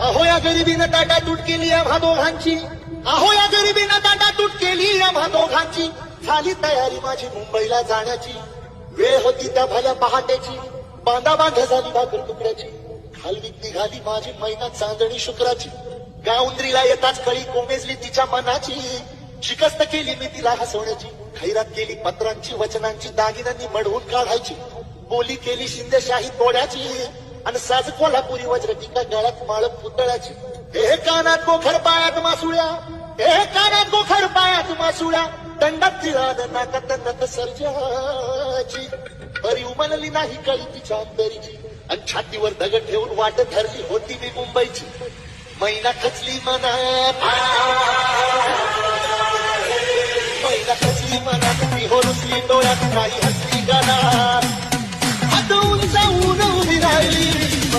अहो या गरिबीनं ताटा तूट केली आम्हा दोघांची अहो या गरिबीनं ताटा तूट केली आम्हा दोघांची झाली तयारी माझी मुंबईला जाण्याची. वेळ होती त्या भल्या पहाटेची. बांधा बांध झाली भाकर तुकड्याची. खालवीत निघाली माझी महिना चांदणी शुक्राची. गावंद्रीला येताच कळी कोमेजली तिच्या मनाची. शिकस्त केली मी तिला हसवण्याची. खैरात केली पत्रांची वचनांची दागिन्यांनी मडवून काढायची. बोली केली शिंदेशाही तोड्याची. आणि साज कोल्हापुरी वज्र टीका गळ्यात माळ पुतळ्याची. हे कानात गोखर पायात मासुळ्या. हे कानात गोखर पायात मासुळ्या. दंडात तिराद नाकात नत सर्जाची. बरी उमलली नाही कळी तिच्या अंतरीची आणि छातीवर दगड ठेवून वाट धरली होती मी मुंबईची. महिना खचली मनात महिना खचली मनात ती होरुसली डोळ्यात काही हसली गाणार